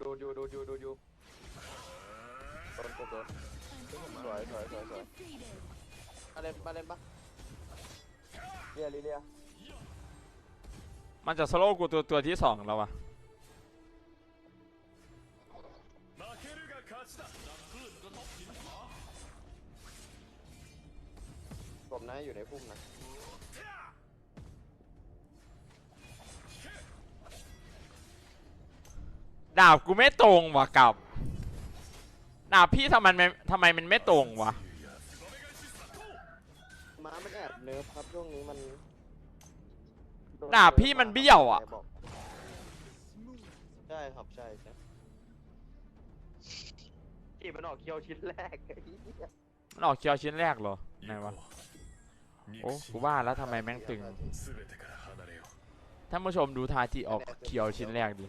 ดูดูดูดูดูดูโดนกูโดนสวยสวยสวยสวยมาเล่นมาเล่นปะเลียลีเลียมันจะสโลว์กูตัวตัวที่สองแล้ววะผมนะอยู่ในพุ่มนะ ดาบกูไม่ตรงว่ะกับดาบพี่ทำไมมันทำไมมันไม่ตรงวะม้ามันแอบเนิร์ฟครับช่วงนี้มันโนดาบพี่มันเบี้ยวอะใครบกใช่ครับใช่ใช่ที่มันออกเคียวชิ้นแรกไอ้เหี้ยมันออกเคียวชิ้นแรกเหรอไหนวะโอ้กูว่าแล้วทำไมแม่งตึงท่านผู้ชมดูทาจิออกเคียวชิ้นแรกดิ